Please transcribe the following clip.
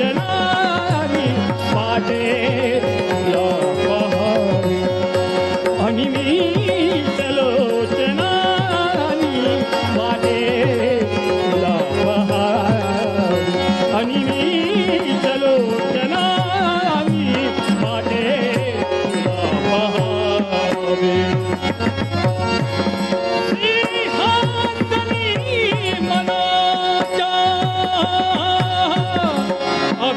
ભજનારી માટે લહારી અનિમિત લોચનારી માટે લહારી અનિમિત લોચનારી માટે લહારી